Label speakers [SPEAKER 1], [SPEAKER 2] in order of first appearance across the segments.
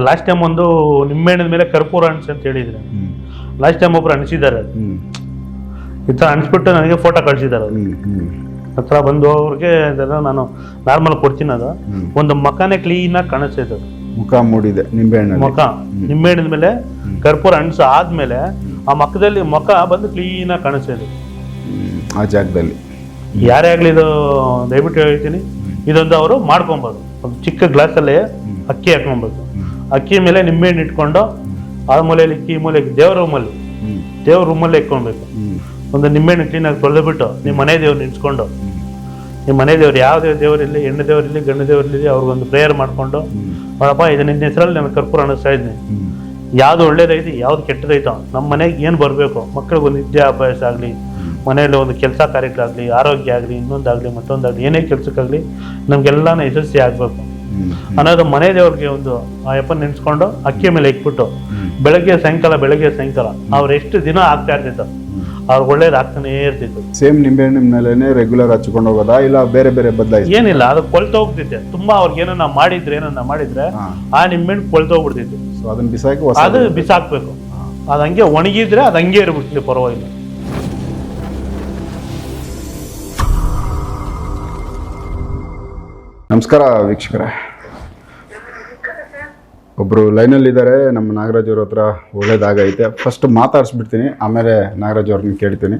[SPEAKER 1] Last time ಒಂದು ನಿಂಬೆಹಣ್ಣಿನ ಮೇಲೆ ಕರ್ಪೂರ ಅಣಿಸ್ ಅಂತ ಹೇಳಿದ್ರೆ ಲಾಸ್ಟ್ ಟೈಮ್ ಒಬ್ರು ಅಣಿಸಿದ್ದಾರೆ ಈ ಥರ ಅಣಿಸ್ಬಿಟ್ಟು ನನಗೆ ಫೋಟೋ ಕಳಿಸಿದ್ದಾರೆ ಹತ್ರ ಬಂದು ಅವ್ರಿಗೆ ನಾನು ನಾರ್ಮಲ್ ಕೊಡ್ತೀನಿ ಅದು. ಒಂದು ಮಖನೇ ಕ್ಲೀನಾಗಿ ಕಾಣಿಸ್ತೈತೆ
[SPEAKER 2] ಮುಖ ಮೂಡಿದೆ ನಿಂಬೆಹಣ್ಣು
[SPEAKER 1] ಮುಖ. ನಿಂಬೆಹಣ್ಣಿನ ಮೇಲೆ ಕರ್ಪೂರ ಅಣಿಸು ಆದ್ಮೇಲೆ ಆ ಮಖದಲ್ಲಿ ಮುಖ ಬಂದು ಕ್ಲೀನಾಗಿ ಕಾಣಿಸ್ತೈತೆ.
[SPEAKER 2] ಹ್ಮ್. ಆ ಜಾಗದಲ್ಲಿ.
[SPEAKER 1] ಯಾರೇ ಆಗಲಿ ಇದು ದಯವಿಟ್ಟು ಹೇಳ್ತೀನಿ. ಇದೊಂದು ಅವರು ಮಾಡ್ಕೊಬೋದು. ಒಂದು ಚಿಕ್ಕ ಗ್ಲಾಸಲ್ಲಿ ಅಕ್ಕಿ ಹಾಕೊಬೇಕು ಅಕ್ಕಿ ಮೇಲೆ ನಿಂಬೆಹಣ್ಣು ಇಟ್ಕೊಂಡು ಆ ಮೂಲೆಯಲ್ಲಿ ಈ ಮೂಲೆ ದೇವ್ರ ರೂಮಲ್ಲಿ ದೇವ್ರ ರೂಮಲ್ಲಿ ಇಟ್ಕೊಬೇಕು
[SPEAKER 2] ಹ್ಮ್.
[SPEAKER 1] ಒಂದು ನಿಂಬೆಹಣ್ಣು ಕ್ಲೀನಾಗಿ ತೊಳೆದ್ಬಿಟ್ಟು ನಿಮ್ಮ ಮನೆ ದೇವ್ರು ನಿಂತ್ಕೊಂಡು ನಿಮ್ಮ ಮನೆ ದೇವ್ರು ಯಾವುದೇ ದೇವರಿರಲಿ ಹೆಣ್ಣು ದೇವರಿರಲಿ ಗಂಡು ದೇವರಿರಲಿ ಅವ್ರಿಗೊಂದು ಪ್ರೇಯರ್ ಮಾಡಿಕೊಂಡು ನೋಡಪ್ಪ ಇದು ನಿನ್ನ ಹೆಸರಲ್ಲಿ ನಾನು ಕರ್ಪೂರ ಅನಿಸ್ತಾ ಇದ್ದೀನಿ. ಯಾವ್ದು ಒಳ್ಳೇದೈತಿ ಯಾವ್ದು ಕೆಟ್ಟದೈತೋ ನಮ್ಮ ಮನೆಗೆ ಏನು ಬರಬೇಕು ಮಕ್ಕಳಿಗೆ ಒಂದು ವಿದ್ಯಾಭ್ಯಾಸ ಆಗಲಿ ಮನೆಯಲ್ಲಿ ಒಂದು ಕೆಲಸ ಕಾರ್ಯಕ್ಕಾಗಲಿ ಆರೋಗ್ಯ ಆಗಲಿ ಇನ್ನೊಂದಾಗಲಿ ಮತ್ತೊಂದಾಗಲಿ ಏನೇ ಕೆಲಸಕ್ಕಾಗಲಿ ನಮಗೆಲ್ಲನೂ ಯಶಸ್ವಿ ಆಗಬೇಕು. ಅನ್ನೋದು ಮನೆ ದೇವ್ರಿಗೆ ಒಂದು ಆ ಯಪ್ಪ ನೆನ್ಸ್ಕೊಂಡು ಅಕ್ಕಿ ಮೇಲೆ ಇಟ್ಬಿಟ್ಟು ಬೆಳಗ್ಗೆ ಸಾಯಂಕಾಲ ಬೆಳಗ್ಗೆ ಸಾಯಂಕಾಲ ಅವ್ರು ಎಷ್ಟು ದಿನ ಆಗ್ತಾ ಇರ್ತಿತ್ತು? ಅವ್ರಿಗೆ ಒಳ್ಳೇದು ಆಗ್ತಾನೆ ಇರ್ತಿತ್ತು.
[SPEAKER 2] ಸೇಮ್ ನಿಂಬೆಹಣ್ಣಿನ ಮೇಲೆನೆ ರೆಗ್ಯುಲರ್ ಹಚ್ಕೊಂಡು ಹೋಗೋದಾ ಇಲ್ಲ ಬೇರೆ ಬೇರೆ ಬದಲಾಯಿಸಿ
[SPEAKER 1] ಏನಿಲ್ಲ ಅದು ಕೊಳ್ತು ಹೋಗ್ತಿದ್ದೆ. ತುಂಬಾ ಅವ್ರಿಗೆ ಏನನ್ನ ಮಾಡಿದ್ರೆ ಏನನ್ನ ಮಾಡಿದ್ರೆ ಆ ನಿಂಬೆಹಣ್ಣು ಕೊಳ್ತು ಹೋಗ್ಬಿಡ್ತಿತ್ತು.
[SPEAKER 2] ಸೊ ಅದನ್ನ ಬಿಸಾಕಿ
[SPEAKER 1] ಅದು ಬಿಸಾಕ್ಬೇಕು. ಅದು ಹಂಗೆ ಒಣಗಿದ್ರೆ ಅದು ಹಂಗೆ ಇರ್ಬಿಡ್ತಿದೆ ಪರವಾಗಿಲ್ಲ.
[SPEAKER 2] ನಮಸ್ಕಾರ ವೀಕ್ಷಕರೇ. ಒಬ್ಬರು ಲೈನಲ್ಲಿದ್ದಾರೆ ನಮ್ಮ ನಾಗರಾಜ್ ಅವ್ರ ಹತ್ರ ಒಳ್ಳೇದಾಗೈತೆ ಫಸ್ಟ್ ಮಾತಾಡಿಸ್ಬಿಡ್ತೀನಿ ಆಮೇಲೆ ನಾಗರಾಜ್ ಅವ್ರನ್ನ ಕೇಳ್ತೀನಿ.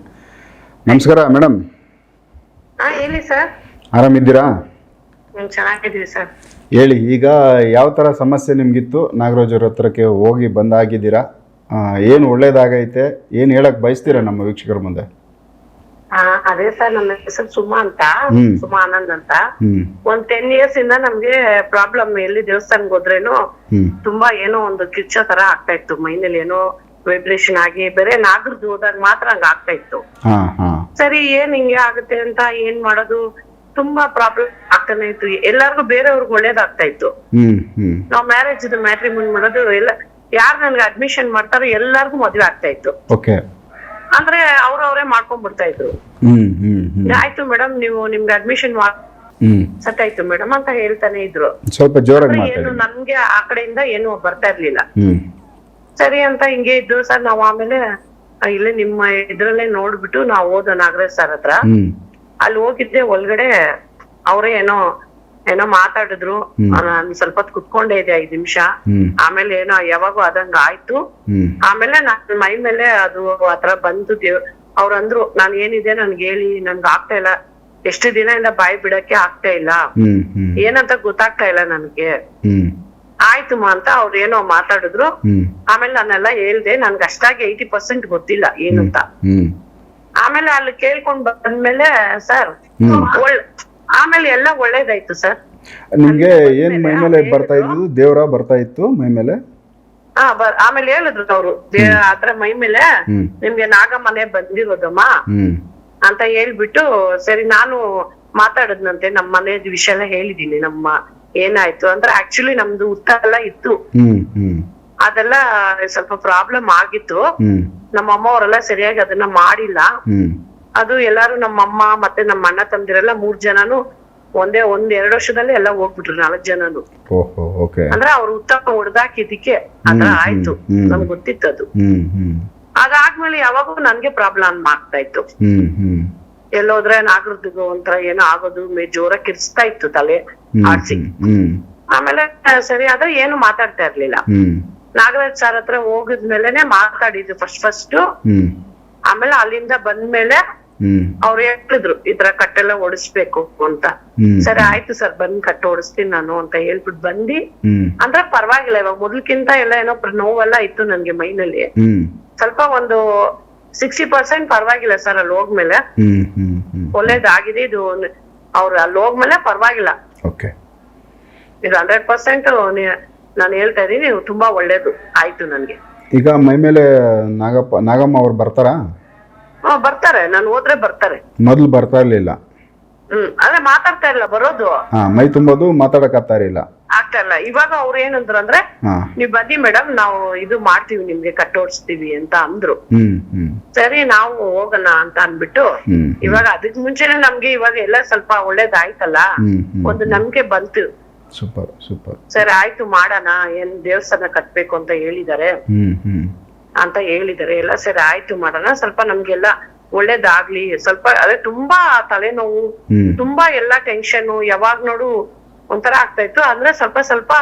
[SPEAKER 2] ನಮಸ್ಕಾರ ಮೇಡಮ್.
[SPEAKER 3] ಹೇಳಿ ಸರ್.
[SPEAKER 2] ಆರಾಮಿದ್ದೀರಾ?
[SPEAKER 3] ಚೆನ್ನಾಗಿದ್ದೀವಿ ಸರ್.
[SPEAKER 2] ಹೇಳಿ ಈಗ ಯಾವ ಥರ ಸಮಸ್ಯೆ ನಿಮಗಿತ್ತು? ನಾಗರಾಜ್ ಅವ್ರ ಹತ್ರಕ್ಕೆ ಹೋಗಿ ಬಂದಾಗಿದ್ದೀರಾ? ಏನು ಒಳ್ಳೇದಾಗೈತೆ? ಏನು ಹೇಳಕ್ಕೆ ಬಯಸ್ತೀರಾ ನಮ್ಮ ವೀಕ್ಷಕರ ಮುಂದೆ?
[SPEAKER 3] ಅದೇ ಸರ್ ನನ್ನ ಹೆಸರು ಸುಮಾ ಅಂತ. ಸುಮಾ ಆನಂದ್ ಅಂತ. ಒಂದ್ ಟೆನ್ ಇಯರ್ಸ್ ಇಂದ ನಮ್ಗೆ ಪ್ರಾಬ್ಲಮ್ ಎಲ್ಲಿ ದೇವಸ್ಥಾನಕ್ ಹೋದ್ರೇನು ತುಂಬಾ ಏನೋ ಒಂದು ಕಿಚ್ಚ ತರ ಆಗ್ತಾ ಇತ್ತು. ಮೈನಲ್ಲಿ ಏನೋ ವೈಬ್ರೇಷನ್ ಆಗಿ ಬೇರೆ ನಾಗರದ್ದು ಹೋದಾಗ ಮಾತ್ರ ಹಂಗ ಆಗ್ತಾ ಇತ್ತು. ಸರಿ ಏನ್ ಹಿಂಗೆ ಆಗುತ್ತೆ ಅಂತ ಏನ್ ಮಾಡೋದು? ತುಂಬಾ ಪ್ರಾಬ್ಲಮ್ ಆಗ್ತಾನೆ ಇತ್ತು. ಎಲ್ಲಾರ್ಗು ಬೇರೆಯವ್ರಿಗೆ ಒಳ್ಳೇದಾಗ್ತಾ ಇತ್ತು. ನಾವ್ ಮ್ಯಾರೇಜ್ ಮ್ಯಾಟ್ರಿಮೋನಿ ಮಾಡೋದು ಎಲ್ಲ ಯಾರು ನನ್ಗೆ ಅಡ್ಮಿಷನ್ ಮಾಡ್ತಾರೋ ಎಲ್ಲಾರ್ಗು ಮದ್ವೆ ಆಗ್ತಾ ಇತ್ತು. ಅಂದ್ರೆ ಅವ್ರವ್ರೇ ಮಾಡ್ಕೊಂಡ್ ಬಿಡ್ತಾ ಇದ್ರು. ಆಯ್ತು ಮೇಡಮ್ ನೀವು ನಿಮ್ಗೆ ಅಡ್ಮಿಷನ್ ಸತ್ತಾಯ್ತು ಮೇಡಮ್ ಅಂತ ಹೇಳ್ತಾನೆ ಇದ್ರು.
[SPEAKER 2] ಸ್ವಲ್ಪ ಜೋರಾಗಿ
[SPEAKER 3] ಏನು ನಮ್ಗೆ ಆ ಕಡೆಯಿಂದ ಏನು ಬರ್ತಾ ಇರ್ಲಿಲ್ಲ. ಸರಿ ಅಂತ ಹಿಂಗೆ ಇದ್ದು ಸರ್ ನಾವ್ ಆಮೇಲೆ ಇಲ್ಲ ನಿಮ್ಮ ಇದ್ರಲ್ಲೇ ನೋಡ್ಬಿಟ್ಟು ನಾವ್ ಹೋದ ನಾಗರಾಜ್ ಸರ್ ಹತ್ರ. ಅಲ್ಲಿ ಹೋಗಿದ್ದೆ ಒಳಗಡೆ ಅವರೇ ಏನೋ ಏನೋ ಮಾತಾಡಿದ್ರು ನಾನು ಸ್ವಲ್ಪ ಹೊತ್ತು ಕುತ್ಕೊಂಡೆ ಇದೆ ಐದ್ ನಿಮಿಷ. ಆಮೇಲೆ ಏನೋ ಯಾವಾಗೂ ಅದಂಗ ಆಯ್ತು. ಆಮೇಲೆ ನನ್ ಮೈ ಮೇಲೆ ಅದು ಆತರ ಬಂತು ದೇವ್ ಅವ್ರು ಅಂದ್ರು ನಾನ್ ಏನಿದೆ ನನ್ಗೆ ಹೇಳಿ ನನ್ಗೆ ಆಗ್ತಾ ಇಲ್ಲ. ಎಷ್ಟು ದಿನದಿಂದ ಬಾಯಿ ಬಿಡಕ್ಕೆ ಆಗ್ತಾ ಇಲ್ಲ. ಏನಂತ ಗೊತ್ತಾಗ್ತಾ ಇಲ್ಲ ನನ್ಗೆ.
[SPEAKER 2] ಆಯ್ತು
[SPEAKER 3] ಆಯ್ತುಮ್ಮ ಅಂತ ಅವ್ರು ಏನೋ ಮಾತಾಡಿದ್ರು. ಆಮೇಲೆ ನಾನೆಲ್ಲ ಹೇಳ್ದೆ ನನ್ಗೆ ಅಷ್ಟಾಗಿ ಏಯ್ಟಿ ಪರ್ಸೆಂಟ್ ಗೊತ್ತಿಲ್ಲ ಏನಂತ. ಆಮೇಲೆ ಅಲ್ಲಿ ಕೇಳ್ಕೊಂಡ್ ಬಂದ್ಮೇಲೆ ಸರ್ ಒಳ್ಳೆ ಆಮೇಲೆ ಎಲ್ಲ ಒಳ್ಳೇದಾಯ್ತು ಸರ್.
[SPEAKER 2] ನಿಮ್ಗೆ ಏನ್ ಮೈ ಮೇಲೆ ಬರ್ತಾ ಇದ್ದು ದೇವ್ರ ಬರ್ತಾ ಇತ್ತು ಮೈ ಮೇಲೆ?
[SPEAKER 3] ಹಾ ಬರ್ ಆಮೇಲೆ ಹೇಳಿದ್ರು ಅವ್ರು. ಆತರ ಮೈ ಮೇಲೆ ನಿಮ್ಗೆ ನಾಗಮ್ಮನೆ ಬಂದಿರೋದಮ್ಮ ಅಂತ ಹೇಳ್ಬಿಟ್ಟು ಸರಿ ನಾನು ಮಾತಾಡದ್ನಂತೆ ನಮ್ಮ ಮನೆ ವಿಷಯ ಎಲ್ಲ ಹೇಳಿದೀನಿ ನಮ್ಮ ಏನಾಯ್ತು ಅಂದ್ರೆ ಆಕ್ಚುಲಿ ನಮ್ದು ಉತ್ತ ಎಲ್ಲ ಇತ್ತು. ಅದೆಲ್ಲ ಸ್ವಲ್ಪ ಪ್ರಾಬ್ಲಮ್ ಆಗಿತ್ತು. ನಮ್ಮ ಅಮ್ಮ ಅವರೆಲ್ಲ ಸರಿಯಾಗಿ ಅದನ್ನ ಮಾಡಿಲ್ಲ. ಅದು ಎಲ್ಲಾರು ನಮ್ಮ ಅಮ್ಮ ಮತ್ತೆ ನಮ್ಮ ಅಣ್ಣ ತಮ್ದಿರೆಲ್ಲ ಮೂರ್ ಜನನು ಒಂದೇ ಒಂದ್ ಎರಡ್ ವರ್ಷದಲ್ಲಿ ಎಲ್ಲ ಹೋಗ್ಬಿಟ್ರು ನಾಲ್ಕ್ ಜನನು. ಅಂದ್ರೆ ಅವ್ರು ಉತ್ತಮ ಹೊಡ್ದಾಕಿದಿಕ್ಕೆ ಅದ್ರ ಆಯ್ತು. ನಮ್ಗೆ ಗೊತ್ತಿತ್ತು ಅದು ಅದಾದ್ಮೇಲೆ ಯಾವಾಗೂ ನನ್ಗೆ ಪ್ರಾಬ್ಲಮ್ ಆಗ್ತಾ ಇತ್ತು ಎಲ್ಲೋದ್ರೆ ನಾಗರದ್ದು ಒಂಥರ ಏನೋ ಆಗೋದು ಮೇ ಜೋರ ಕಿರ್ಸ್ತಾ ಇತ್ತು ತಲೆ ಆಡ್ಸಿ ಆಮೇಲೆ ಸರಿ ಆದ್ರೆ ಏನು ಮಾತಾಡ್ತಾ ಇರ್ಲಿಲ್ಲ. ನಾಗರಾಜ್ ಸರ್ ಹತ್ರ ಹೋಗಿದ್ಮೇಲೆನೆ ಮಾತಾಡಿದ್ದು ಫಸ್ಟ್ ಫಸ್ಟ್ ಆಮೇಲೆ ಅಲ್ಲಿಂದ ಬಂದ್ಮೇಲೆ ಅವ್ರು ಹೇಳಿದ್ರು ಈ ತರ ಕಟ್ಟೆಲ್ಲ ಓಡಿಸ್ಬೇಕು ಅಂತ. ಸರಿ ಆಯ್ತು ಸರ್ ಬಂದ್ ಕಟ್ಟೆ ಓಡಿಸ್ತೀನಿ ನಾನು ಅಂತ ಹೇಳ್ಬಿಟ್ಟು ಬಂದಿ ಅಂದ್ರೆ ಪರವಾಗಿಲ್ಲ ಇವಾಗ ಮೊದ್ಲಕ್ಕಿಂತ ಎಲ್ಲ ಏನೋ ನೋವೆಲ್ಲ ಇತ್ತು ನನ್ಗೆ ಮೈನಲ್ಲಿ. ಸ್ವಲ್ಪ ಒಂದು ಸಿಕ್ಸ್ಟಿ ಪರ್ಸೆಂಟ್ ಪರವಾಗಿಲ್ಲ ಸರ್ ಅಲ್ಲಿ ಹೋಗ್ಮೇಲೆ ಒಳ್ಳೇದಾಗಿದೆ ಇದು ಅವ್ರು ಅಲ್ಲಿ ಹೋಗ್ಮೇಲೆ ಪರವಾಗಿಲ್ಲ.
[SPEAKER 2] ಓಕೆ.
[SPEAKER 3] ಇದು ಹಂಡ್ರೆಡ್ ಪರ್ಸೆಂಟ್ ನಾನು ಹೇಳ್ತಾ ಇದೀನಿ ತುಂಬಾ ಒಳ್ಳೇದು ಆಯ್ತು ನನ್ಗೆ.
[SPEAKER 2] ಈಗ ಮೈ ಮೇಲೆ ನಾಗಪ್ಪ ನಾಗಮ್ಮ ಅವ್ರು ಬರ್ತಾರಾ?
[SPEAKER 3] ಹ್ಮ್ ಬರ್ತಾರೆ. ನಾನು ಹೋದ್ರೆ ಬರ್ತಾರೆ.
[SPEAKER 2] ಮೊದ್ಲು ಬರ್ತಾ ಇರ್ಲಿಲ್ಲ.
[SPEAKER 3] ಹ್ಮ್ ಆದ್ರೆ ಮಾತಾಡ್ತಾ ಇಲ್ಲ ಬರೋದು.
[SPEAKER 2] ಹಾ ಮೈ ತುಂಬೋದು ಮಾತಾಡಕ್ ಆಗ್ತಾ ಇರಲಿಲ್ಲ.
[SPEAKER 3] ಆಗ್ತಾ ಇಲ್ಲ. ಇವಾಗ ಅವ್ರು ಏನಂದ್ರು ಅಂದ್ರೆ
[SPEAKER 2] ಹಾ.
[SPEAKER 3] ನೀವ್ ಬನ್ನಿ ಮೇಡಮ್ ನಾವು ಇದು ಮಾಡ್ತೀವಿ ನಿಮ್ಗೆ ಕಟ್ಟೋಡ್ಸ್ತೀವಿ ಅಂತ ಅಂದ್ರು.
[SPEAKER 2] ಹ್ಮ್ ಹ್ಮ್.
[SPEAKER 3] ಸರಿ ನಾವು ಹೋಗೋಣ ಅಂತ ಅನ್ಬಿಟ್ಟು
[SPEAKER 2] ಹ್ಮ್
[SPEAKER 3] ಇವಾಗ ಅದಕ್ ಮುಂಚೆನೆ ನಮ್ಗೆ ಇವಾಗ ಎಲ್ಲ ಸ್ವಲ್ಪ ಒಳ್ಳೇದಾಯ್ತಲ್ಲ?
[SPEAKER 2] ಹ್ಮ್ ಹ್ಮ್
[SPEAKER 3] ಒಂದು ನಂಬಿಕೆ ಬಂತು.
[SPEAKER 2] Super super.
[SPEAKER 3] ಸರ್ ಆಯ್ತು ಮಾಡೋಣ. ಏನ್ ದೇವಸ್ಥಾನ ಕಟ್ಬೇಕು ಅಂತ ಹೇಳಿದಾರೆ
[SPEAKER 2] ಹ್ಮ್ ಹ್ಮ್.
[SPEAKER 3] ಅಂತ ಹೇಳಿದ್ದಾರೆ. ಎಲ್ಲ ಸರಿ ಆಯ್ತು ಮಾಡೋಣ. ಸ್ವಲ್ಪ ನಮ್ಗೆಲ್ಲ ಒಳ್ಳೇದಾಗ್ಲಿ. ಸ್ವಲ್ಪ ಅದೇ ತುಂಬಾ ತಲೆನೋವು ತುಂಬಾ ಎಲ್ಲಾ ಟೆನ್ಷನ್ ಯಾವಾಗ್ ನೋಡು ಒಂಥರ ಆಗ್ತಾ ಇತ್ತು. ಅಂದ್ರೆ ಸ್ವಲ್ಪ ಸ್ವಲ್ಪ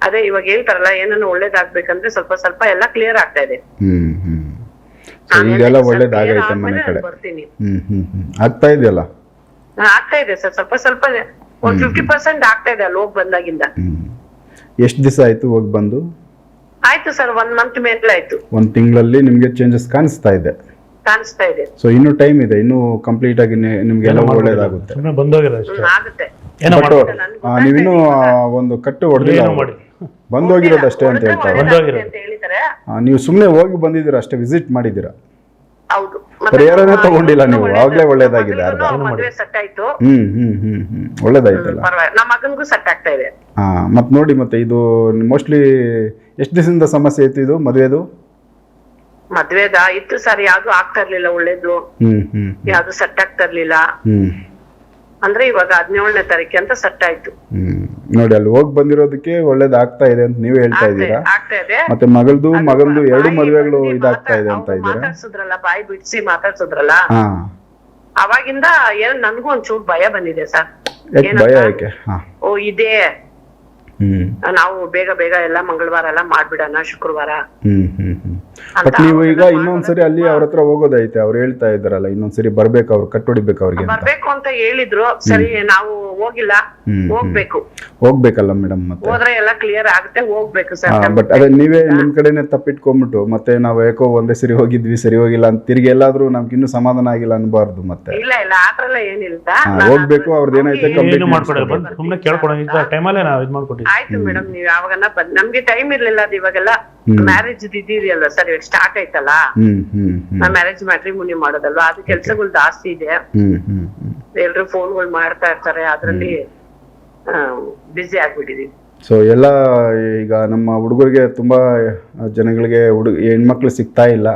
[SPEAKER 3] ಅದೇ ಇವಾಗ ಹೇಳ್ತಾರಲ್ಲ ಏನನ್ನು ಒಳ್ಳೇದಾಗ್ಬೇಕಂದ್ರೆ ಸ್ವಲ್ಪ ಸ್ವಲ್ಪ ಎಲ್ಲ ಕ್ಲಿಯರ್ ಆಗ್ತಾ ಇದೆ. ಬರ್ತೀನಿ.
[SPEAKER 2] ಆಗ್ತಾ ಇದೆಯಲ್ಲ?
[SPEAKER 3] ಆಗ್ತಾ ಇದೆ ಸರ್. ಸ್ವಲ್ಪ ಸ್ವಲ್ಪ ಒಂದ್ ಫಿಫ್ಟಿ ಪರ್ಸೆಂಟ್ ಆಗ್ತಾ ಇದೆ ಅಲ್ಲಿ ಹೋಗ್ ಬಂದಾಗಿಂದ.
[SPEAKER 2] ಎಷ್ಟು ದಿವಸ ಆಯ್ತು ಹೋಗಿ ಬಂದು?
[SPEAKER 3] ಆಯ್ತು ಸರ್ ಒನ್ ಮಂತ್ ಮೇಲೆ ಆಯ್ತು.
[SPEAKER 2] ಒಂದು ತಿಂಗಳಲ್ಲಿ ನಿಮಗೆ ಚೇಂಜಸ್ ಕಾಣಿಸ್ತಾ ಇದೆ.
[SPEAKER 3] ಕಾಣಿಸ್ತಾ ಇದೆ.
[SPEAKER 2] ಸೊ ಇನ್ನೂ ಟೈಮ್ ಇದೆ ಇನ್ನೂ ಕಂಪ್ಲೀಟ್ ಆಗಿ ನಿ- ನಿಮ್ಗೆಲ್ಲ ಒಳ್ಳೇದಾಗುತ್ತೆ.
[SPEAKER 1] ಸುಮ್ಮನೆ ಬಂದೋಗಿರೋ ಅಷ್ಟೇ.
[SPEAKER 3] ಹ್ಮ್, ಆಗುತ್ತೆ.
[SPEAKER 1] ಏನೋ
[SPEAKER 2] ಬಟ್ ನೀವಿನ್ನೂ ಒಂದು ಕಟ್ಟು ಹೊಡೆದಿಲ್ಲ
[SPEAKER 1] ಏನೋ ಮಾಡಿ.
[SPEAKER 2] ಬಂದೋಗಿರೋದು ಅಷ್ಟೇ ಅಂತ ಹೇಳ್ತಾರೆ.
[SPEAKER 1] ಬಂದೋಗಿರೋದು.
[SPEAKER 3] ಅಂತ ಹೇಳಿದಾರೆ
[SPEAKER 2] ಆ, ನೀವು ಸುಮ್ಮನೆ ಹೋಗಿ ಬಂದಿದ್ದೀರಾ ಅಷ್ಟೇ ವಿಸಿಟ್ ಮಾಡಿದ್ದೀರಾ?
[SPEAKER 3] ಹೌದು.
[SPEAKER 2] ಪರಿಹಾರನೇ
[SPEAKER 3] ನಮ್ಮ
[SPEAKER 2] ತಗೊಂಡಿಲ್ಲ ನೀವು,
[SPEAKER 3] ಒಳ್ಳೇದು.
[SPEAKER 2] ಆಗ್ಲೇ ಒಳ್ಳೇದಾಗಿದೆ
[SPEAKER 3] ಮಗನಿಗೂ
[SPEAKER 2] ಅರ್ಧ.
[SPEAKER 3] ಮದ್ವೆ ಸೆಟ್ ಆಯ್ತು.
[SPEAKER 2] ಹ್ಮ್ ಹ್ಮ್ ಹ್ಮ್ ಹ್ಮ್ ಒಳ್ಳೇದಾಯ್ತಲ್ಲ.
[SPEAKER 3] ಪರವಾಗಿಲ್ಲ. ನಮ್ಮ ಮಗನ್ಗೂ ಸೆಟ್ ಆಗ್ತಾ ಇದೆ.
[SPEAKER 2] ಹಾ ಮತ್ತೆ ನೋಡಿ ಮತ್ತೆ ಇದು ಮೋಸ್ಟ್ಲಿ ಎಷ್ಟು ದಿವಸದಿಂದ ಸಮಸ್ಯೆ ಇತ್ತು ಇದು? ಮದುವೆದು?
[SPEAKER 3] ಮದ್ವೆದ? ಇತ್ತು ಸರ್ ಯಾವ್ದು ಆಗ್ತಾ ಇರ್ಲಿಲ್ಲ ಒಳ್ಳೇದು.
[SPEAKER 2] ಹ್ಮ್ ಹ್ಮ್
[SPEAKER 3] ಯಾವ್ದು ಸೆಟ್ ಆಗ್ತಾ ಇರ್ಲಿಲ್ಲ.
[SPEAKER 2] ಹ್ಮ್.
[SPEAKER 3] ಅಂದ್ರೆ ಇವಾಗ ಹದಿನೇಳನೇ ತಾರೀಕು ಅಂತ ಸೆಟ್ ಆಯ್ತು.
[SPEAKER 2] ಹ್ಮ್. ನೋಡಿ ಅಲ್ಲಿ ಹೋಗಿ ಬಂದಿರೋದಕ್ಕೆ ಒಳ್ಳೇದಾಗ್ತಾ ಇದೆ ಅಂತ ನೀವು ಹೇಳ್ತಾ ಇದ್ದೀರಾ?
[SPEAKER 3] ಆಗ್ತಾ ಇದೆ.
[SPEAKER 2] ಮತ್ತೆ ಮಗಳದು ಮಗಂದು ಎರಡು ಮದುವೆಗಳು ಇದಾಗ್ತಾ ಇದೆ ಅಂತ ಇದ್ದೀರಾ?
[SPEAKER 3] ಮಾತಾಡ್ಸಿದ್ರಲ್ಲ ಬಾಯಿ ಬಿಡಿಸಿ ಮಾತಾಡ್ಸಿದ್ರಲ್ಲ.
[SPEAKER 2] ಹಾ.
[SPEAKER 3] ಅವಾಗಿಂದ ಏನ್ ನನ್ಗೂ ಒಂಚೂರು ಭಯ ಬಂದಿದೆ ಸರ್.
[SPEAKER 2] ಯಾಕೆ ಭಯ ಯಾಕೆ? ಹಾ.
[SPEAKER 3] ಓ ಇದೇ. ನಾವು ಬೇಗ ಬೇಗ ಎಲ್ಲ ಮಂಗಳವಾರ ಎಲ್ಲ ಮಾಡ್ಬಿಡೋಣ ಶುಕ್ರವಾರ.
[SPEAKER 2] ಬಟ್ ನೀವು ಈಗ ಇನ್ನೊಂದ್ಸರಿ ಅಲ್ಲಿ ಅವ್ರ ಹತ್ರ ಹೋಗೋದೈತೆ ಅವ್ರು ಹೇಳ್ತಾ ಇದ್ದಾರಲ್ಲ ಇನ್ನೊಂದ್ಸರಿ ಬರ್ಬೇಕು ಅವ್ರು ಕಟ್ಟೊಡಿಬೇಕು ಅವ್ರಿಗೆ ಅಂತ.
[SPEAKER 3] ಬರ್ಬೇಕು ಅಂತ ಹೇಳಿದ್ರು ಸರಿ ನಾವು ಹೋಗಿಲ್ಲ
[SPEAKER 2] ಹ್ಮ್.
[SPEAKER 3] ಹೋಗ್ಬೇಕು.
[SPEAKER 2] ಹೋಗ್ಬೇಕಲ್ಲ ಮೇಡಮ್ ಮತ್ತೆ?
[SPEAKER 3] ಹೋದ್ರೆ ಎಲ್ಲ ಕ್ಲಿಯರ್ ಆಗುತ್ತೆ ಹೋಗ್ಬೇಕು ಸರ್.
[SPEAKER 2] ಬಟ್ ಅದೇ ನೀವೇ ನಿಮ್ ಕಡೆನೆ ತಪ್ಪಿಟ್ಕೊಂಡ್ಬಿಟ್ಟು ಮತ್ತೆ ನಾವು ಯಾಕೋ ಒಂದೇ ಸರಿ ಹೋಗಿದ್ವಿ ಸರಿ ಹೋಗಿಲ್ಲ ಅಂತ ತಿರ್ಗಿ ಎಲ್ಲಾದ್ರೂ ನಮ್ಗೆ ಇನ್ನೂ ಸಮಾಧಾನ ಆಗಿಲ್ಲ ಅನ್ಬಾರ್ದು ಮತ್ತೆ.
[SPEAKER 3] ಇಲ್ಲ ಇಲ್ಲ ಆತರಲ್ಲ ಏನಿಲ್ಲ
[SPEAKER 2] ಹಾ,
[SPEAKER 3] ನಾನು
[SPEAKER 2] ಹೋಗ್ಬೇಕು,
[SPEAKER 3] ಅವ್ರದ್ದು
[SPEAKER 2] ಅವ್ರ್ದ್ ಏನಾಯ್ತು ಕಂಪ್ಲೀಟ್
[SPEAKER 1] ಏನು ಮಾಡ್ಕೊಡಲ್ಲ ಬಂದು ಸುಮ್ಮನೆ ಕೇಳ್ಕೊಡೋ ಟೈಮಲ್ಲೇ ನಾವು ಇದು ಮಾಡ್ಕೊಟ್ಟಿದ್ವಿ
[SPEAKER 3] ಆಯ್ತು ಮೇಡಮ್ ನೀವ್ ಯಾವಾಗನ ಬಂದ್ ನಮ್ಗೆ ಟೈಮ್ ಇರ್ಲಿಲ್ಲ ಅದು ಇವಾಗೆಲ್ಲ. ಮ್ಯಾರೇಜ್ ಇದೆಯಲ್ಲ ಸರ್ ಇವಾಗ ಸ್ಟಾರ್ಟ್ ಆಯ್ತಲ್ಲ? ಮ್ಯಾರೇಜ್ ಮ್ಯಾಟ್ರಿಮೋನಿ ಮಾಡೋದಲ್ವಾ? ಅದು ಕೆಲ್ಸಗಳು ಜಾಸ್ತಿ ಇದೆ. ಎಲ್ರು ಫೋನ್ಗಳು ಮಾಡ್ತಾ ಇರ್ತಾರೆ ಅದ್ರಲ್ಲಿ ಬಿಸಿ ಆಗ್ಬಿಟ್ಟಿದೀವಿ
[SPEAKER 2] ಸೊ ಎಲ್ಲ ಈಗ ನಮ್ಮ ಹುಡುಗರಿಗೆ ತುಂಬಾ ಜನಗಳಿಗೆ ಹುಡುಗ ಹೆಣ್ಮಕ್ಳು ಸಿಗ್ತಾ ಇಲ್ಲ.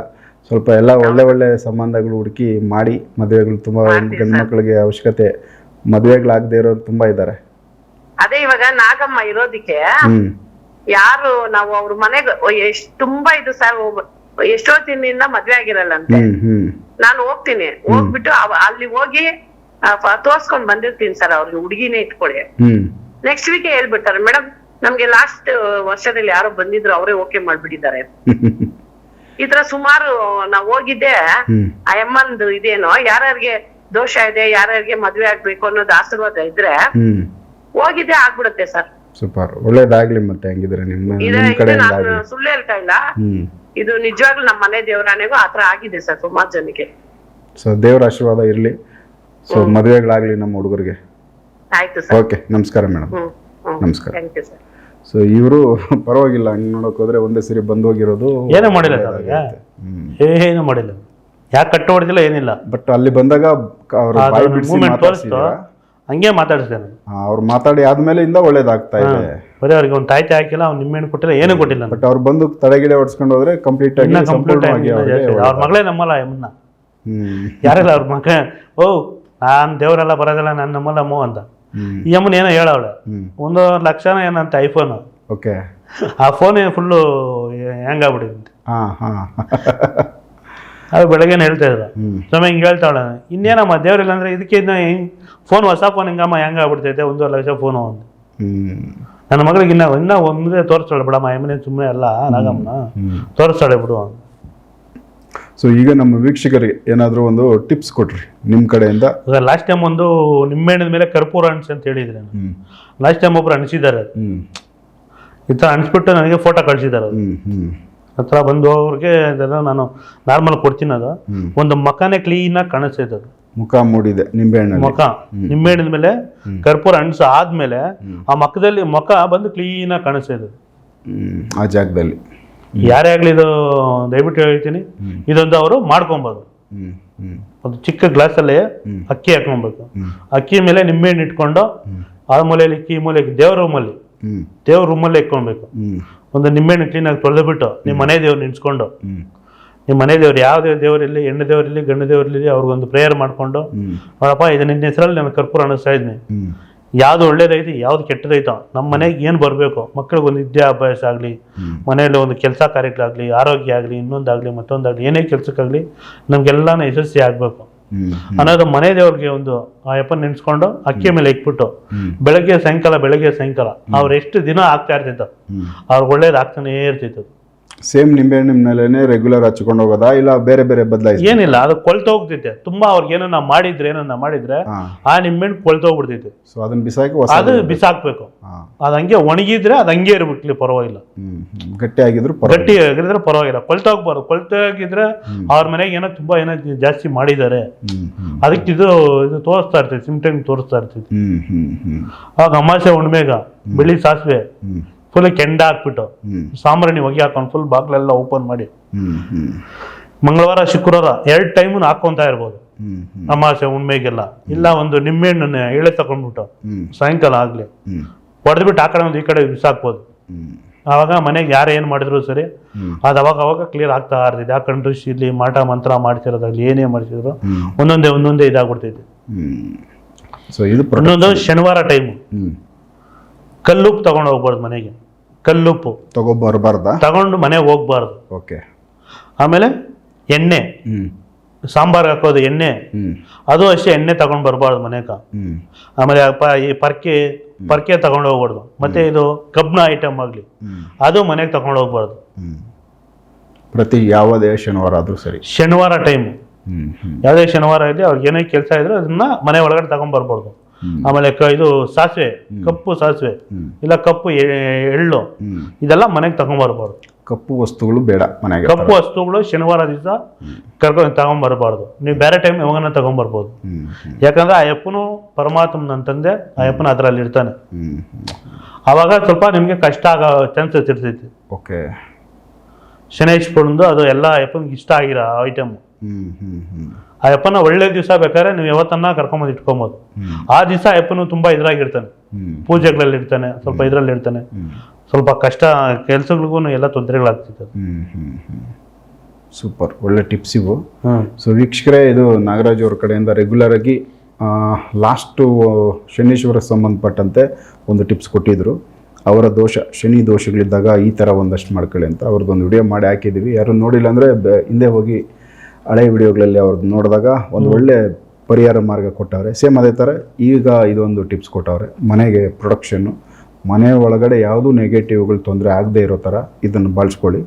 [SPEAKER 2] ಸ್ವಲ್ಪ ಎಲ್ಲ ಒಳ್ಳೆ ಒಳ್ಳೆ ಸಂಬಂಧಗಳು ಹುಡುಕಿ ಮಾಡಿ ಮದುವೆಗಳು ತುಂಬಾ ಗಂಡ್ಮಕ್ಳಿಗೆ ಅವಶ್ಯಕತೆ ಮದುವೆಗಳಾಗದೇ ಇರೋರು ತುಂಬಾ ಇದ್ದಾರೆ.
[SPEAKER 3] ಅದೇ ಇವಾಗ ನಾಗಮ್ಮ ಇರೋದಿಕ್ಕೆ ಯಾರು ನಾವು ಅವ್ರ ಮನೆಗೆ ಎಷ್ಟ್ ತುಂಬಾ ಇದು ಸರ್ ಎಷ್ಟೋ ದಿನದಿಂದ ಮದ್ವೆ ಆಗಿರಲ್ಲ ಅಂತ
[SPEAKER 2] ಹ್ಮ್ ಹ್ಮ್.
[SPEAKER 3] ನಾನು ಹೋಗ್ತೀನಿ. ಹೋಗ್ಬಿಟ್ಟು ಅಲ್ಲಿ ಹೋಗಿ ತೋರ್ಸ್ಕೊಂಡ್ ಬಂದಿರ್ತೀನಿ ಸರ್ ಅವ್ರಿಗೆ ಹುಡುಗಿನೇ ಇಟ್ಕೊಳ್ಳಿ ನೆಕ್ಸ್ಟ್ ವೀಕ್ ಹೇಳ್ಬಿಡ್ತಾರೆ ಮೇಡಮ್ ನಮ್ಗೆ ಲಾಸ್ಟ್ ವರ್ಷದಲ್ಲಿ ಯಾರೋ ಬಂದಿದ್ರು ಅವರೇ ಓಕೆ ಮಾಡ್ಬಿಟ್ಟಿದ್ದಾರೆ. ಈ ತರ ಸುಮಾರು ನಾವು ಹೋಗಿದ್ದೆ. ಆ ಅಮ್ಮಂದು ಇದೇನೋ ಯಾರ್ಯಾರಿಗೆ ದೋಷ ಇದೆ ಯಾರ್ಯಾರಿಗೆ ಮದ್ವೆ ಆಗ್ಬೇಕು ಅನ್ನೋದು ಆಶೀರ್ವಾದ ಇದ್ರೆ ಹೋಗಿದ್ದೆ ಆಗ್ಬಿಡುತ್ತೆ ಸರ್.
[SPEAKER 2] ಸೂಪರ್. ಒಳ್ಳೇದಾಗ್ಲಿ ಮತ್ತೆ ಹಂಗಿದ್ರೆ ನಿಮ್ಮ
[SPEAKER 3] ನಿಮ್ಮ
[SPEAKER 2] ಕಡೆಯಿಂದ
[SPEAKER 3] ನಾನು
[SPEAKER 2] ಆಗ್ಲಿ.
[SPEAKER 3] ಸುಳ್ಳು ಹೇಳ್ತಾ ಇಲ್ಲ.
[SPEAKER 2] ಹ್ಮ್.
[SPEAKER 3] ಇದು ನಿಜವಾಗ್ಲೂ ನಮ್ಮ ಮನೆ ದೇವರಾಣೆಗೂ ಆತರ ಆಗಿದೆ ಸರ್ ಸುಮಾರು ಜನಕ್ಕೆ.
[SPEAKER 2] ಸೊ ದೇವ್ರ ಆಶೀರ್ವಾದ ಇರ್ಲಿ. ಸೊ ಮದುವೆಗಳಾಗ್ಲಿ ನಮ್ಮ ಹುಡುಗರಿಗೆ.
[SPEAKER 3] ಆಯ್ತು ಸರ್.
[SPEAKER 2] ಓಕೆ ನಮಸ್ಕಾರ ಮೇಡಮ್.
[SPEAKER 3] ಹ್ಮ್ ಹ್ಮ್.
[SPEAKER 2] ನಮಸ್ಕಾರ.
[SPEAKER 3] ಥ್ಯಾಂಕ್ ಯು ಸರ್
[SPEAKER 2] ಸೊ ಇವರು ಪರವಾಗಿಲ್ಲ ಹಂಗೆ ನೋಡಕ್ ಹೋದ್ರೆ ಒಂದೇ ಸರಿ ಬಂದು ಹೋಗಿರೋದು
[SPEAKER 1] ಏನೂ ಮಾಡಿಲ್ಲ ಸರ್ ಅವ್ರಿಗೆ. ಏನು ಮಾಡಿಲ್ಲ. ಯಾಕೆ ಕಟ್ಟು ಹೊಡೆದಿಲ್ಲ ಏನಿಲ್ಲ.
[SPEAKER 2] ಬಟ್ ಅಲ್ಲಿ ಬಂದಾಗ ಅವ್ರ ಬಾಯಿ ಬಿಡಿಸಿ
[SPEAKER 1] ತೋರಿಸ್ತು.
[SPEAKER 2] ಮಾತಾಡ್ಸಿದ್ರ
[SPEAKER 1] ಹಂಗೆ ಮಾತಾಡಿಸಿದೆ ನಾನು.
[SPEAKER 2] ಅವ್ರು ಮಾತಾಡಿ ಆದ್ಮೇಲೆ ಇಂದ ಒಳ್ಳೇದಾಗ್ತಾ ಇದೆ.
[SPEAKER 1] ಬರೀ ಅವ್ರಿಗೆ ಒಂದು ತಾಯ್ತಿ ಹಾಕಿಲ್ಲ ಅವ್ನು ನಿಮ್ಮೇನು ಕೊಟ್ಟಿಲ್ಲ ಏನೂ ಕೊಟ್ಟಿಲ್ಲ
[SPEAKER 2] ಬಟ್ ಅವ್ರು ಬಂದು ತಡೆಗಿಡೆ ಹೊಡ್ಸ್ಕೊಂಡು ಹೋದ್ರೆ ಕಂಪ್ಲೀಟ್ ಆಗಿ
[SPEAKER 1] ಇನ್ನ ಕಂಪ್ಲೀಟ್
[SPEAKER 2] ಸಂಪೂರ್ಣವಾಗಿ ಅವ್ರಿಗೆ
[SPEAKER 1] ಅವ್ರ. ಮಗಳೇ ನಮ್ಮಲ್ಲ ಎಮ್ಮನ್ನ
[SPEAKER 2] ಹ್ಮ್.
[SPEAKER 1] ಯಾರೆಲ್ಲ ಅವ್ರ ಮಗ? ಓ ನಾನು ದೇವರೆಲ್ಲ ಬರೋದಿಲ್ಲ ನಾನು ನಮ್ಮಲ್ಲ ಅಮ್ಮ ಅಂತ.
[SPEAKER 2] ಹ್ಮ್.
[SPEAKER 1] ಈ ಅಮ್ಮನ ಏನೋ ಹೇಳವಳೆ.
[SPEAKER 2] ಹ್ಮ್.
[SPEAKER 1] ಒಂದು ಲಕ್ಷನ ಏನಂತ ಐಫೋನು.
[SPEAKER 2] ಓಕೆ
[SPEAKER 1] ಆ ಫೋನ್ ಫುಲ್ಲು ಹೆಂಗಾಗ್ಬಿಟ್ಟಿದೆ
[SPEAKER 2] ಹಾ ಹಾ.
[SPEAKER 1] ಅದು ಬೆಳಗ್ಗೆನೇ ಹೇಳ್ತಾ ಇದ್ರು. ಸ್ವಾಮಿ ಹಿಂಗೆ ಹೇಳ್ತಾಳೆ ಇನ್ನೇನಮ್ಮ ದೇವ್ರಿಲ್ಲ ಅಂದ್ರೆ ಇದಕ್ಕೆ ಇನ್ನು ಫೋನ್ ಹೊಸ ಫೋನ್ ಹಿಂಗಮ್ಮ ಹೆಂಗಾಗ್ಬಿಡ್ತೈತೆ ಒಂದೂವರೆ ಲಕ್ಷ ಫೋನು
[SPEAKER 2] ಅಂತ.
[SPEAKER 1] ನನ್ನ ಮಗಳಿಗೆ ಇನ್ನ ಇನ್ನ ಒಂದೇ ತೋರಿಸ್ತಾಳೆ ಬಿಡಮ್ಮ ಎಮ್ಮನೆ ಸುಮ್ಮನೆ ಅಲ್ಲ ನಾಗಮ್ಮನ ತೋರಿಸ್ತಾಳೆ ಬಿಡು
[SPEAKER 2] ಸೊ ಈಗ ನಮ್ಮ ವೀಕ್ಷಕರಿಗೆ ಏನಾದರೂ ಒಂದು ಟಿಪ್ಸ್ ಕೊಟ್ರಿ ನಿಮ್ಮ ಕಡೆಯಿಂದ.
[SPEAKER 1] ಲಾಸ್ಟ್ ಟೈಮ್ ಒಂದು ನಿಂಬೆಹಣ್ಣಿನ ಮೇಲೆ ಕರ್ಪೂರ ಅಣಿಸಿ ಅಂತ ಹೇಳಿದ್ರೆ ಲಾಸ್ಟ್ ಟೈಮ್ ಒಬ್ರು ಅಣಿಸಿದ್ದಾರೆ
[SPEAKER 2] ಹ್ಮ್.
[SPEAKER 1] ಈ ಥರ ಅಣಿಸ್ಬಿಟ್ಟು ನನಗೆ ಫೋಟೋ ಕಳಿಸಿದ್ದಾರೆ. ಹತ್ರ ಬಂದು ಅವ್ರಿಗೆ ನಾನು ನಾರ್ಮಲ್ ಕೊಡ್ತೀನಿ ಅದು. ಒಂದು ಮಖನೇ ಕ್ಲೀನಾಗಿ ಕಾಣಿಸ್ತೈತೆ ಅದು.
[SPEAKER 2] ಮುಖ ಮೂಡಿದೆ ನಿಂಬೆಹಣ್ಣು
[SPEAKER 1] ಮುಖ. ನಿಂಬೆಹಣ್ಣಿನ ಮೇಲೆ ಕರ್ಪೂರ ಅಣಿಸು ಆದ್ಮೇಲೆ ಆ ಮಖದಲ್ಲಿ ಮುಖ ಬಂದು ಕ್ಲೀನಾಗಿ ಕಾಣಿಸ್ತೈತೆ
[SPEAKER 2] ಆ ಜಾಗದಲ್ಲಿ.
[SPEAKER 1] ಯಾರೇ ಆಗಲಿ ಇದು ದಯವಿಟ್ಟು ಹೇಳ್ತೀನಿ. ಇದೊಂದು ಅವರು ಮಾಡ್ಕೊಬೋದು. ಒಂದು ಚಿಕ್ಕ ಗ್ಲಾಸಲ್ಲಿ ಅಕ್ಕಿ ಹಾಕೊಬೇಕು ಅಕ್ಕಿ ಮೇಲೆ ನಿಂಬೆಹಣ್ಣು ಇಟ್ಕೊಂಡು ಆ ಮೂಲೆಯಲ್ಲಿ ಈ ಮೂಲೆಗೆ ದೇವ್ರ ರೂಮಲ್ಲಿ ದೇವ್ರ ರೂಮಲ್ಲಿ ಇಟ್ಕೊಬೇಕು. ಒಂದು ನಿಂಬೆಹಣ್ಣು ಕ್ಲೀನಾಗಿ ತೊಳೆದ್ಬಿಟ್ಟು ನಿಮ್ಮ ಮನೆ ದೇವ್ರು ನಿಂತ್ಕೊಂಡು. ನಿಮ್ಮ ಮನೆ ದೇವ್ರು ಯಾವ ದೇವರಿರಲಿ ಹೆಣ್ಣು ದೇವರಿರಲಿ ಗಂಡು ದೇವರಿರಲಿ ಅವ್ರಿಗೊಂದು ಪ್ರೇಯರ್ ಮಾಡಿಕೊಂಡು
[SPEAKER 2] ಅವರಪ್ಪ
[SPEAKER 1] ನೋಡಪ್ಪ ಇದು ನಿನ್ನ ಹೆಸರಲ್ಲಿ ನಾನು ಕರ್ಪೂರ ಅನಿಸ್ತಾ ಇದ್ದೀನಿ. ಯಾವ್ದು ಒಳ್ಳೇದೈತಿ ಯಾವ್ದು ಕೆಟ್ಟದೈತೋ ನಮ್ಮ ಮನೆಗೆ ಏನು ಬರಬೇಕು? ಮಕ್ಕಳಿಗೆ ಒಂದು ವಿದ್ಯಾಭ್ಯಾಸ ಆಗಲಿ ಮನೆಯಲ್ಲಿ ಒಂದು ಕೆಲಸ ಕಾರ್ಯಕ್ಕಾಗಲಿ ಆರೋಗ್ಯ ಆಗಲಿ ಇನ್ನೊಂದಾಗಲಿ ಮತ್ತೊಂದಾಗಲಿ ಏನೇ ಕೆಲಸಕ್ಕಾಗಲಿ ನಮಗೆಲ್ಲನೂ ಯಶಸ್ವಿ ಆಗಬೇಕು. ಅನ್ನೋದು ಮನೆ ದೇವ್ರಿಗೆ ಒಂದು ಆ ಯಪ್ಪನ್ ನೆನ್ಸ್ಕೊಂಡು ಅಕ್ಕಿ ಮೇಲೆ ಇಟ್ಬಿಟ್ಟು. ಬೆಳಗ್ಗೆ ಸಾಯಂಕಾಲ ಬೆಳಗ್ಗೆ ಸಾಯಂಕಾಲ ಅವ್ರು ಎಷ್ಟು ದಿನ ಆಗ್ತಾ ಇರ್ತಿತ್ತು. ಅವ್ರಿಗೆ ಒಳ್ಳೇದು ಆಗ್ತಾನೇ ಇರ್ತಿತ್ತು
[SPEAKER 2] ಸೇಮ್ ನಿಂಬೆಹಣ್ಣಿನ ಮೇಲೆನೆ ರೆಗ್ಯುಲರ್ ಹಚ್ಕೊಂಡು ಹೋಗೋದಾ? ಇಲ್ಲ ಬೇರೆ ಬೇರೆ ಬದಲಾಯಿಸಿ
[SPEAKER 1] ಏನಿಲ್ಲ ಅದು ಕೊಳ್ತ ಹೋಗ್ತೈತೆ ತುಂಬಾ ಅವ್ರಿಗೆ ಏನನ್ನ ಮಾಡಿದ್ರೆ ಏನನ್ನ ಮಾಡಿದ್ರೆ ಆ ನಿಂಬೆಹಣ್ಣು ಹಣ್ಣು ಹೋಗ್ಬಿಡ್ತೈತೆ
[SPEAKER 2] ಸೊ ಅದನ್ನ ಬಿಸಾಕಿ ಹೊಸ
[SPEAKER 1] ಅದು ಬಿಸಾಕ್ಬೇಕು. ಅದ್ ಹಂಗೆ ಒಣಗಿದ್ರೆ ಅದು ಹಂಗೆ ಇರ್ಬಿಟ್ಲಿ ಪರವಾಗಿಲ್ಲ.
[SPEAKER 2] ಗಟ್ಟಿ ಆಗಿದ್ರು ಪರವಾಗಿಲ್ಲ.
[SPEAKER 1] ಗಟ್ಟಿ ಆಗಿದ್ರೆ ಪರವಾಗಿಲ್ಲ. ಕೊಳ್ತ ಹೋಗ್ಬಾರ್ದು. ಕೊಳ್ತ ಹೋಗಿದ್ರೆ ಅವ್ರ ಮನೆಗೆ ಏನೋ ತುಂಬಾ ಏನೋ ಜಾಸ್ತಿ ಮಾಡಿದ್ದಾರೆ. ಅದಕ್ಕೆ ಇದು ಇದು ತೋರಿಸ್ತಾ ಇರ್ತೈತಿ ಸಿಂಪ್ಟಮ್ ತೋರಿಸ್ತಾ ಇರ್ತೈತಿ ಆಗ ಅಮಾಸೆ ಹುಣ್ಮೇಗ ಬಿಳಿ ಸಾಸಿವೆ ಫುಲ್ ಕೆಂಡ ಹಾಕ್ಬಿಟ್ಟು. ಸಾಂಬ್ರಾಣಿ ಹೊಗೆ ಹಾಕೊಂಡು ಫುಲ್ ಬಾಗ್ಲೆಲ್ಲ ಓಪನ್ ಮಾಡಿ. ಮಂಗಳವಾರ ಶುಕ್ರವಾರ ಎರಡು ಟೈಮ್ ಹಾಕೊಂತ ಇರ್ಬೋದು. ಅಮಾಸೆ ಉಣ್ಮೆಗೆಲ್ಲ ಇಲ್ಲ ಒಂದು ನಿಂಬೆಹಣ್ಣನ್ನ ಎಳೆ ತಗೊಂಡ್ಬಿಟ್ಟು ಸಾಯಂಕಾಲ ಆಗ್ಲಿ. ಹೊಡೆದ್ಬಿಟ್ಟು ಆ ಕಡೆ ಒಂದು ಈ ಕಡೆ ಬಿಸಾಕ್ಬೋದು. ಆವಾಗ ಮನೆಗೆ ಯಾರು ಏನು ಮಾಡಿದ್ರು ಸರಿ. ಅದು ಅವಾಗ ಅವಾಗ ಕ್ಲಿಯರ್ ಆಗ್ತಾ ಇರ್ತೈತೆ. ಯಾಕಂದ್ರೆ ಇಲ್ಲಿ ಮಾಟ ಮಂತ್ರ ಮಾಡ್ತಿರೋದಾಗ್ಲಿ ಏನೇ ಮಾಡ್ತಿದ್ರು ಒಂದೊಂದೇ ಒಂದೊಂದೇ ಇದಾಗ್ಬಿಡ್ತೈತಿ. ಇನ್ನೊಂದು ಶನಿವಾರ ಟೈಮು ಕಲ್ಲುಪ್ಪು ತಗೊಂಡು ಹೋಗ್ಬಾರ್ದು ಮನೆಗೆ. ಕಲ್ಲುಪ್ಪು.
[SPEAKER 2] ತಗೊಬರ್ಬಾರ್ದ?
[SPEAKER 1] ತಗೊಂಡು ಮನೆಗೆ ಹೋಗ್ಬಾರ್ದು.
[SPEAKER 2] ಓಕೆ.
[SPEAKER 1] ಆಮೇಲೆ ಎಣ್ಣೆ. ಸಾಂಬಾರ್ ಹಾಕೋದು ಎಣ್ಣೆ. ಅದು ಅಷ್ಟೇ ಎಣ್ಣೆ ತಗೊಂಡು ಬರಬಾರ್ದು ಮನೆಗ. ಆಮೇಲೆ ಪ- ಈ ಪರ್ಕೆ ಪರ್ಕೆ ತಗೊಂಡು ಹೋಗ್ಬಾರ್ದು. ಮತ್ತೆ ಇದು ಕಬ್ಬಿಣ ಐಟಮ್ ಆಗಲಿ. ಅದು ಮನೆಗೆ ತಗೊಂಡು ಹೋಗ್ಬಾರ್ದು.
[SPEAKER 2] ಹ್ಮ್. ಪ್ರತಿ ಯಾವುದೇ ಶನಿವಾರ ಆದರೂ ಸರಿ.
[SPEAKER 1] ಶನಿವಾರ ಟೈಮು
[SPEAKER 2] ಹ್ಮ್ ಹ್ಮ್.
[SPEAKER 1] ಯಾವುದೇ ಶನಿವಾರ ಇದೆ ಅವ್ರಿಗೆ ಏನೇ ಕೆಲಸ ಇದ್ರೆ ಅದನ್ನ ಮನೆ ಒಳಗಡೆ ತಗೊಂಡ್ ಬರ್ಬಾರ್ದು. ಆಮೇಲೆ ಕ ಇದು ಸಾಸಿವೆ ಕಪ್ಪು ಸಾಸಿವೆ ಇಲ್ಲ ಕಪ್ಪು ಎಳ್ಳು ಇದೆಲ್ಲ ಮನೆಗೆ ತಗೊಂಬರ್ಬಾರ್ದು.
[SPEAKER 2] ಕಪ್ಪು ವಸ್ತುಗಳು ಬೇಡ ಮನೆಗೆ
[SPEAKER 1] ಕಪ್ಪು ವಸ್ತುಗಳು ಶನಿವಾರ ದಿವಸ ಕರ್ಕೊಂಡು ತಗೊಂಬರ್ಬಾರ್ದು. ಬರಬಾರ್ದು ನೀವು ಬೇರೆ ಟೈಮ್ ಯಾವಾಗನ ತಗೊಂಡ್ ಬರ್ಬೋದು
[SPEAKER 2] ಹ್ಮ್ ಹ್ಮ್.
[SPEAKER 1] ಯಾಕಂದ್ರೆ ಆ ಯಪ್ಪನು ಪರಮಾತ್ಮನ ತಂದೆ ಆ ಯಪ್ಪನ ಅದ್ರಲ್ಲಿ ಇರ್ತಾನೆ. ಅವಾಗ ಸ್ವಲ್ಪ ನಿಮಗೆ ಕಷ್ಟ ಆಗೋ ಚಾನ್ಸಸ್ ಇರ್ತೈತಿ
[SPEAKER 2] ಓಕೆ.
[SPEAKER 1] ಶನೇಶ್ವರಂದು ಅದು ಎಲ್ಲ ಯಪ್ಪನಿಗೆ ಇಷ್ಟ ಆಗಿರೋ ಐಟಮ್ ಆ ಅಪ್ಪನ ಒಳ್ಳೆ ದಿವಸ ಬೇಕಾದ್ರೆ ನೀವು ಯಾವತ್ತನ್ನ ಕರ್ಕೊಂಬಂದು ಇಟ್ಕೊಬೋದು. ಆ ದಿವಸ ಅಪ್ಪನು ತುಂಬಾ ಇದ್ರಾಗಿರ್ತಾನೆ. ಪೂಜೆಗಳಲ್ಲಿ ಇರ್ತಾನೆ ಸ್ವಲ್ಪ ಇದರಲ್ಲಿ ಇರ್ತಾನೆ ಸ್ವಲ್ಪ ಕಷ್ಟ ಕೆಲಸಗಳಿಗೂ ಎಲ್ಲ ತೊಂದರೆಗಳಾಗ್ತಿತ್ತು
[SPEAKER 2] ಸೂಪರ್. ಒಳ್ಳೆ ಟಿಪ್ಸ್ ಇವು. ಸೊ ವೀಕ್ಷಕರೇ ಇದು ನಾಗರಾಜ್ ಅವ್ರ ಕಡೆಯಿಂದ ರೆಗ್ಯುಲರ್ ಆಗಿ ಲಾಸ್ಟು ಶನೀಶ್ವರ ಸಂಬಂಧಪಟ್ಟಂತೆ ಒಂದು ಟಿಪ್ಸ್ ಕೊಟ್ಟಿದ್ರು. ಅವರ ದೋಷ ಶನಿ ದೋಷಗಳಿದ್ದಾಗ ಈ ಥರ ಒಂದಷ್ಟು ಮಾಡ್ಕೊಳ್ಳಿ ಅಂತ ಅವ್ರದ್ದೊಂದು ವಿಡಿಯೋ ಮಾಡಿ ಹಾಕಿದ್ದೀವಿ. ಯಾರು ನೋಡಿಲ್ಲ ಅಂದರೆ ಹಿಂದೆ ಹೋಗಿ ಹಳೆ ವಿಡಿಯೋಗಳಲ್ಲಿ ಅವ್ರದ್ದು ನೋಡಿದಾಗ ಒಂದು ಒಳ್ಳೆ ಪರಿಹಾರ ಮಾರ್ಗ ಕೊಟ್ಟವ್ರೆ. ಸೇಮ್ ಅದೇ ಥರ ಈಗ ಇದೊಂದು ಟಿಪ್ಸ್ ಕೊಟ್ಟವ್ರೆ. ಮನೆಗೆ ಪ್ರೊಡಕ್ಷನ್ನು ಮನೆ ಒಳಗಡೆ ಯಾವುದೂ ನೆಗೆಟಿವ್ಗಳು ತೊಂದರೆ ಆಗದೇ ಇರೋ ಥರ ಇದನ್ನು ಬಳಸ್ಕೊಳ್ಳಿ.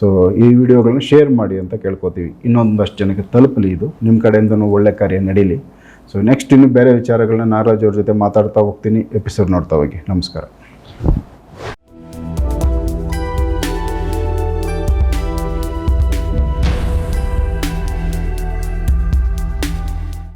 [SPEAKER 2] ಸೊ ಈ ವಿಡಿಯೋಗಳನ್ನ ಶೇರ್ ಮಾಡಿ ಅಂತ ಕೇಳ್ಕೊತೀವಿ. ಇನ್ನೊಂದಷ್ಟು ಜನಕ್ಕೆ ತಲುಪಲಿ ಇದು. ನಿಮ್ಮ ಕಡೆಯಿಂದನೂ ಒಳ್ಳೆ ಕಾರ್ಯ ನಡೀಲಿ. ಸೊ ನೆಕ್ಸ್ಟ್ ಇನ್ನು ಬೇರೆ ವಿಚಾರಗಳನ್ನ ನಾರಾಜ್ ಅವ್ರ ಜೊತೆ ಮಾತಾಡ್ತಾ ಹೋಗ್ತೀನಿ. ಎಪಿಸೋಡ್ ನೋಡ್ತಾ ಹೋಗಿ. ನಮಸ್ಕಾರ.